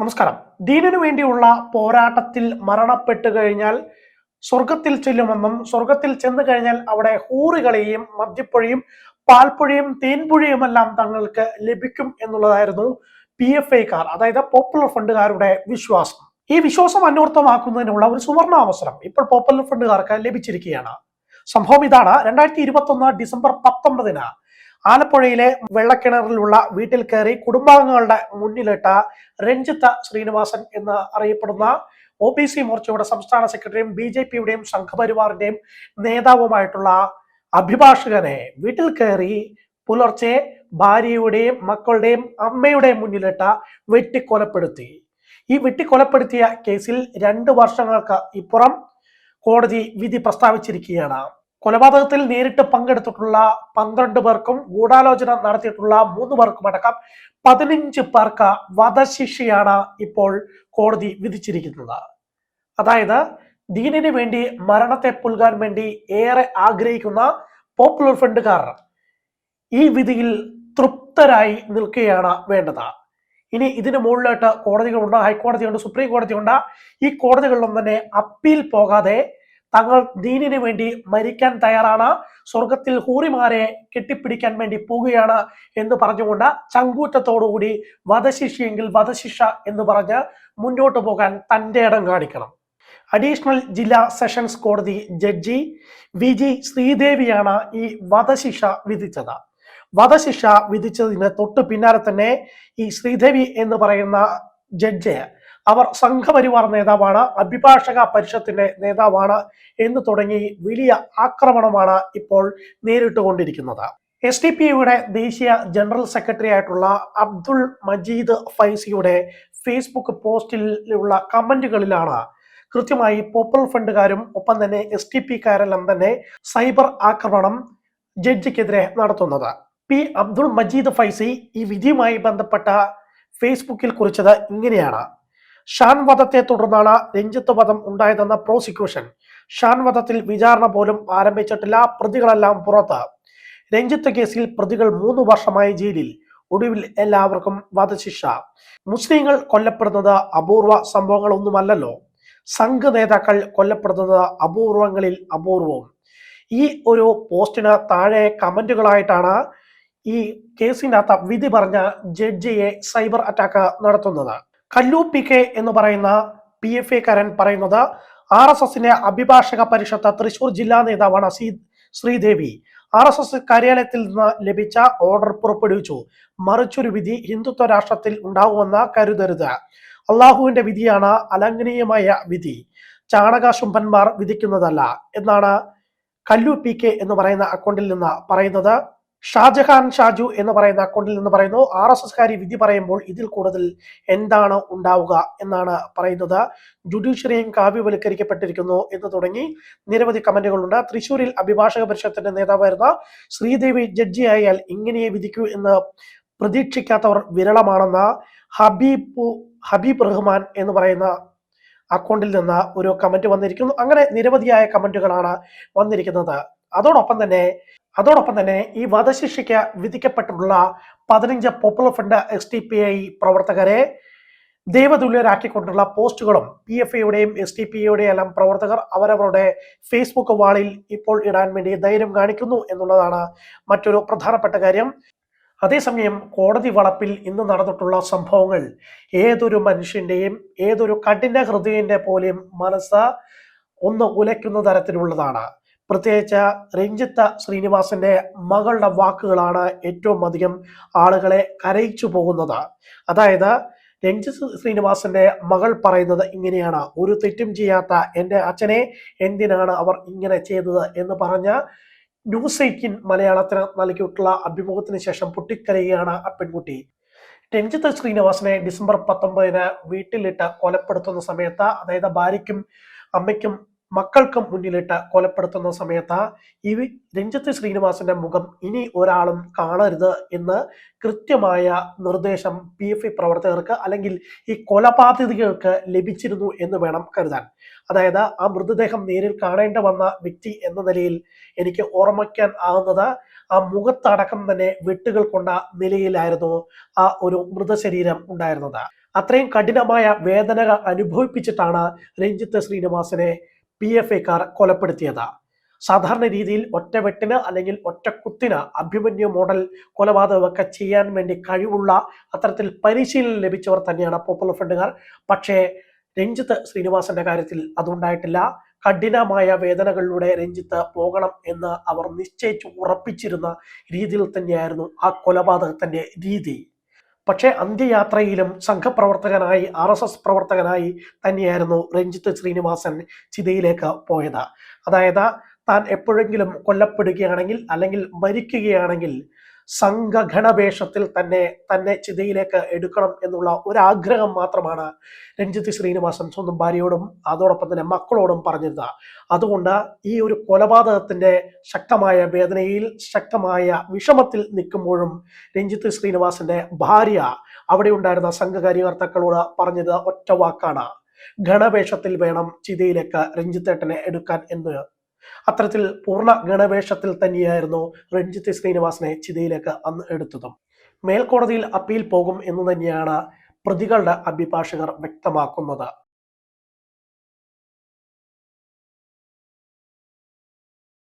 നമസ്കാരം. ദീനിനു വേണ്ടിയുള്ള പോരാട്ടത്തിൽ മരണപ്പെട്ടു കഴിഞ്ഞാൽ സ്വർഗത്തിൽ ചെല്ലുമെന്നും സ്വർഗത്തിൽ ചെന്നു കഴിഞ്ഞാൽ അവിടെ ഹൂറുകളെയും മദ്യപ്പുഴയും പാൽപ്പുഴയും തേൻപുഴയുമെല്ലാം തങ്ങൾക്ക് ലഭിക്കും എന്നുള്ളതായിരുന്നു പി എഫ് ഐക്കാർ അതായത് പോപ്പുലർ ഫണ്ടുകാരുടെ വിശ്വാസം. ഈ വിശ്വാസം അന്വർത്ഥമാക്കുന്നതിനുള്ള ഒരു സുവർണ അവസരം ഇപ്പോൾ പോപ്പുലർ ഫണ്ടുകാർക്ക് ലഭിച്ചിരിക്കുകയാണ്. സംഭവം ഇതാണ്. രണ്ടായിരത്തി ഇരുപത്തി ഒന്ന് ഡിസംബർ പത്തൊമ്പതിന് ആലപ്പുഴയിലെ വെള്ളക്കിണറിലുള്ള വീട്ടിൽ കയറി കുടുംബാംഗങ്ങളുടെ മുന്നിലിട്ട രഞ്ജിത്ത ശ്രീനിവാസൻ എന്ന് അറിയപ്പെടുന്ന ഒ ബി സി മോർച്ചയുടെ സംസ്ഥാന സെക്രട്ടറിയും ബി ജെ പിയുടെയും സംഘപരിവാറിന്റെയും നേതാവുമായിട്ടുള്ള അഭിഭാഷകനെ വീട്ടിൽ കയറി പുലർച്ചെ ഭാര്യയുടെയും മക്കളുടെയും അമ്മയുടെയും മുന്നിലിട്ട വെട്ടിക്കൊലപ്പെടുത്തി. ഈ വെട്ടിക്കൊലപ്പെടുത്തിയ കേസിൽ രണ്ട് വർഷങ്ങൾക്ക് ഇപ്പുറം കോടതി വിധി പ്രസ്താവിച്ചിരിക്കുകയാണ്. കൊലപാതകത്തിൽ നേരിട്ട് പങ്കെടുത്തിട്ടുള്ള പന്ത്രണ്ട് പേർക്കും ഗൂഢാലോചന നടത്തിയിട്ടുള്ള മൂന്ന് പേർക്കും അടക്കം പതിനഞ്ച് പേർക്ക് വധശിക്ഷയാണ് ഇപ്പോൾ കോടതി വിധിച്ചിരിക്കുന്നത്. അതായത് ദീനിന് വേണ്ടി മരണത്തെ പുൽകാൻ വേണ്ടി ഏറെ ആഗ്രഹിക്കുന്ന പോപ്പുലർ ഫ്രണ്ടുകാർ ഈ വിധിയിൽ തൃപ്തരായി നിൽക്കുകയാണ് വേണ്ടത്. ഇനി ഇതിന് മുകളിലോട്ട് കോടതികളുണ്ട് ഹൈക്കോടതിയുണ്ട് സുപ്രീം കോടതിയുണ്ട്. ഈ കോടതികളിലൊന്നും തന്നെ അപ്പീൽ പോകാതെ തങ്ങൾ ദീനിന് വേണ്ടി മരിക്കാൻ തയ്യാറാണ്. സ്വർഗത്തിൽ ഹൂറിമാരെ കെട്ടിപ്പിടിക്കാൻ വേണ്ടി പോവുകയാണ് എന്ന് പറഞ്ഞുകൊണ്ട് ചങ്കൂറ്റത്തോടുകൂടി വധശിക്ഷയെങ്കിൽ വധശിക്ഷ എന്ന് പറഞ്ഞ് മുന്നോട്ട് പോകാൻ തന്റെ ഇടം കാണിക്കണം. അഡീഷണൽ ജില്ലാ സെഷൻസ് കോടതി ജഡ്ജി വി ജി ശ്രീദേവിയാണ് ഈ വധശിക്ഷ വിധിച്ചത്. വധശിക്ഷ വിധിച്ചതിന് തൊട്ട് പിന്നാലെ തന്നെ ഈ ശ്രീദേവി എന്ന് പറയുന്ന ജഡ്ജ് അവർ സംഘപരിവാർ നേതാവാണ് അഭിഭാഷക പരിഷത്തിന്റെ നേതാവാണ് എന്ന് തുടങ്ങി വലിയ ആക്രമണമാണ് ഇപ്പോൾ നേരിട്ടുകൊണ്ടിരിക്കുന്നത്. എസ് ഡി പി യുടെ ദേശീയ ജനറൽ സെക്രട്ടറി ആയിട്ടുള്ള അബ്ദുൾ മജീദ് ഫൈസിയുടെ ഫേസ്ബുക്ക് പോസ്റ്റിലുള്ള കമന്റുകളിലാണ് കൃത്യമായി പോപ്പുലർ ഫണ്ടുകാരും ഒപ്പം തന്നെ എസ് ടി പിക്കാരെല്ലാം തന്നെ സൈബർ ആക്രമണം ജഡ്ജിക്കെതിരെ നടത്തുന്നത്. പി അബ്ദുൾ മജീദ് ഫൈസി ഈ വിധിയുമായി ബന്ധപ്പെട്ട ഫേസ്ബുക്കിൽ കുറിച്ചത് ഇങ്ങനെയാണ്. ഷാൻ വധത്തെ തുടർന്നാണ് രഞ്ജിത്ത് വധം ഉണ്ടായതെന്ന പ്രോസിക്യൂഷൻ. ഷാൻ വധത്തിൽ വിചാരണ പോലും ആരംഭിച്ചിട്ടില്ല പ്രതികളെല്ലാം പുറത്ത്. രഞ്ജിത്ത് കേസിൽ പ്രതികൾ മൂന്ന് വർഷമായി ജയിലിൽ. ഒടുവിൽ എല്ലാവർക്കും വധശിക്ഷ. മുസ്ലിങ്ങൾ കൊല്ലപ്പെടുന്നത് അപൂർവ സംഭവങ്ങളൊന്നുമല്ലല്ലോ. സംഘ നേതാക്കൾ കൊല്ലപ്പെടുന്നത് അപൂർവങ്ങളിൽ അപൂർവവും. ഈ ഒരു പോസ്റ്റിന് താഴെ കമന്റുകളായിട്ടാണ് ഈ കേസിനകത്ത് വിധി പറഞ്ഞ ജഡ്ജിയെ സൈബർ അറ്റാക്ക് നടത്തുന്നത്. കല്ലു പി കെ എന്ന് പറയുന്ന പി എഫ് എ കാരൻ പറയുന്നത് ആർ എസ് എസിന്റെ അഭിഭാഷക പരിഷത്ത് തൃശൂർ ജില്ലാ നേതാവാണ് ശ്രീദേവി. ആർ എസ് എസ് കാര്യാലയത്തിൽ നിന്ന് ലഭിച്ച ഓർഡർ പുറപ്പെടുവിച്ചു. മറിച്ചൊരു വിധി ഹിന്ദുത്വ രാഷ്ട്രത്തിൽ ഉണ്ടാകുമെന്ന് കരുതരുത്. അള്ളാഹുവിന്റെ വിധിയാണ് അലംഘനീയമായ വിധി. ചാണകശുംഭന്മാർ വിധിക്കുന്നതല്ല എന്നാണ് കല്ലു പി കെ എന്ന് പറയുന്ന അക്കൗണ്ടിൽ നിന്ന് പറയുന്നത്. ഷാജഹാൻ ഷാജു എന്ന് പറയുന്ന അക്കൗണ്ടിൽ നിന്ന് പറയുന്നു. ആർ എസ് എസ്കാരി വിധി പറയുമ്പോൾ ഇതിൽ കൂടുതൽ എന്താണ് ഉണ്ടാവുക എന്നാണ് പറയുന്നത്. ജുഡീഷ്യറിയും കാവ്യവൽക്കരിക്കപ്പെട്ടിരിക്കുന്നു എന്ന് തുടങ്ങി നിരവധി കമന്റുകളുണ്ട്. തൃശൂരിൽ അഭിഭാഷക പരിഷത്തിന്റെ നേതാവായിരുന്ന ശ്രീദേവി ജഡ്ജിയായാൽ ഇങ്ങനെയേ വിധിക്കൂ എന്ന് പ്രതീക്ഷിക്കാത്തവർ വിരളമാണെന്ന ഹബീബ് ഹബീബ് റഹ്മാൻ എന്ന് പറയുന്ന അക്കൗണ്ടിൽ നിന്ന് ഒരു കമന്റ് വന്നിരിക്കുന്നു. അങ്ങനെ നിരവധിയായ കമന്റുകളാണ് വന്നിരിക്കുന്നത്. അതോടൊപ്പം തന്നെ അതോടൊപ്പം തന്നെ ഈ വധശിക്ഷയ്ക്ക് വിധിക്കപ്പെട്ടിട്ടുള്ള പതിനഞ്ച് Popular Front S T P I പ്രവർത്തകരെ ദൈവതുല്യരാക്കിക്കൊണ്ടുള്ള പോസ്റ്റുകളും പി എഫ് ഐയുടെയും എസ് ടി പി ഐയുടെയും എല്ലാം പ്രവർത്തകർ അവരവരുടെ ഫേസ്ബുക്ക് വാളിൽ ഇപ്പോൾ ഇടാൻ വേണ്ടി ധൈര്യം കാണിക്കുന്നു എന്നുള്ളതാണ് മറ്റൊരു പ്രധാനപ്പെട്ട കാര്യം. അതേസമയം കോടതി വളപ്പിൽ ഇന്ന് നടന്നിട്ടുള്ള സംഭവങ്ങൾ ഏതൊരു മനുഷ്യന്റെയും ഏതൊരു കഠിന ഹൃദയന്റെ പോലെയും മനസ്സ് ഒന്ന് ഉലയ്ക്കുന്ന തരത്തിലുള്ളതാണ്. പ്രത്യേകിച്ച് രഞ്ജിത്ത് ശ്രീനിവാസന്റെ മകളുടെ വാക്കുകളാണ് ഏറ്റവും അധികം ആളുകളെ കരയിച്ചു പോകുന്നത്. അതായത് രഞ്ജിത്ത് ശ്രീനിവാസന്റെ മകൾ പറയുന്നത് ഇങ്ങനെയാണ് ഒരു തെറ്റും ചെയ്യാത്ത എന്റെ അച്ഛനെ എന്തിനാണ് അവർ ഇങ്ങനെ ചെയ്തത്? എന്ന് പറഞ്ഞ ന്യൂസ് എയ്റ്റീൻ മലയാളത്തിന് നൽകിയിട്ടുള്ള അഭിമുഖത്തിന് ശേഷം പൊട്ടിക്കരയുകയാണ് ആ പെൺകുട്ടി. രഞ്ജിത്ത് ശ്രീനിവാസനെ ഡിസംബർ പത്തൊമ്പതിന് വീട്ടിലിട്ട് കൊലപ്പെടുത്തുന്ന സമയത്ത് അതായത് ഭാര്യയ്ക്കും അമ്മയ്ക്കും മക്കൾക്കും മുന്നിലിട്ട് കൊലപ്പെടുത്തുന്ന സമയത്ത് ഈ രഞ്ജിത്ത് ശ്രീനിവാസന്റെ മുഖം ഇനി ഒരാളും കാണരുത് എന്ന് കൃത്യമായ നിർദ്ദേശം പി എഫ് ഐ പ്രവർത്തകർക്ക് അല്ലെങ്കിൽ ഈ കൊലപാതകൾക്ക് ലഭിച്ചിരുന്നു എന്ന് വേണം കരുതാൻ. അതായത് ആ മൃതദേഹം നേരിൽ കാണേണ്ട വന്ന വ്യക്തി എന്ന നിലയിൽ എനിക്ക് ഓർമ്മിക്കാൻ ആകുന്നത് ആ മുഖത്തടക്കം തന്നെ വെട്ടുകൾ കൊണ്ട നിലയിലായിരുന്നു ആ ഒരു മൃതശരീരം ഉണ്ടായിരുന്നത്. അത്രയും കഠിനമായ വേദനകൾ അനുഭവിപ്പിച്ചിട്ടാണ് രഞ്ജിത്ത് ശ്രീനിവാസനെ പി എഫ് ഐക്കാർ കൊലപ്പെടുത്തിയത്. സാധാരണ രീതിയിൽ ഒറ്റവെട്ടിന് അല്ലെങ്കിൽ ഒറ്റക്കുത്തിന് അഭിമന്യു മോഡൽ കൊലപാതകമൊക്കെ ചെയ്യാൻ വേണ്ടി കഴിവുള്ള അത്തരത്തിൽ പരിശീലനം ലഭിച്ചവർ തന്നെയാണ് പോപ്പുലർ ഫ്രണ്ടുകാർ പക്ഷേ രഞ്ജിത്ത് ശ്രീനിവാസന്റെ കാര്യത്തിൽ അതുണ്ടായിട്ടില്ല. കഠിനമായ വേദനകളിലൂടെ രഞ്ജിത്ത് പോകണം എന്ന് അവർ നിശ്ചയിച്ച് ഉറപ്പിച്ചിരുന്ന രീതിയിൽ തന്നെയായിരുന്നു ആ കൊലപാതകത്തിന്റെ രീതി. പക്ഷേ അന്ത്യയാത്രയിലും സംഘപ്രവർത്തകനായി ആർ എസ് എസ് പ്രവർത്തകനായി തന്നെയായിരുന്നു രഞ്ജിത്ത് ശ്രീനിവാസൻ ചിതയിലേക്ക് പോയത്. അതായത് താൻ എപ്പോഴെങ്കിലും കൊല്ലപ്പെടുകയാണെങ്കിൽ അല്ലെങ്കിൽ മരിക്കുകയാണെങ്കിൽ സംഘഘണവേഷത്തിൽ തന്നെ തന്നെ ചിതയിലേക്ക് എടുക്കണം എന്നുള്ള ഒരാഗ്രഹം മാത്രമാണ് രഞ്ജിത്ത് ശ്രീനിവാസൻ സ്വന്തം ഭാര്യയോടും അതോടൊപ്പം തന്നെ മക്കളോടും പറഞ്ഞിരുന്നത്. അതുകൊണ്ട് ഈ ഒരു കൊലപാതകത്തിന്റെ ശക്തമായ വേദനയിൽ ശക്തമായ വിഷമത്തിൽ നിൽക്കുമ്പോഴും രഞ്ജിത്ത് ശ്രീനിവാസന്റെ ഭാര്യ അവിടെ ഉണ്ടായിരുന്ന സംഘകാര്യകർത്താക്കളോട് പറഞ്ഞത് ഒറ്റ വാക്കാണ്. ഗണവേഷത്തിൽ വേണം ചിതയിലേക്ക് രഞ്ജിത്തേട്ടനെ എടുക്കാൻ എന്ന് അത്തരത്തിൽ പൂർണ ഗണവേഷത്തിൽ തന്നെയായിരുന്നു രഞ്ജിത്ത് ശ്രീനിവാസനെ ചിതയിലേക്ക് അന്ന് എടുത്തതും. മേൽക്കോടതിയിൽ അപ്പീൽ പോകും എന്ന് തന്നെയാണ് പ്രതികളുടെ അഭിഭാഷകർ വ്യക്തമാക്കുന്നത്.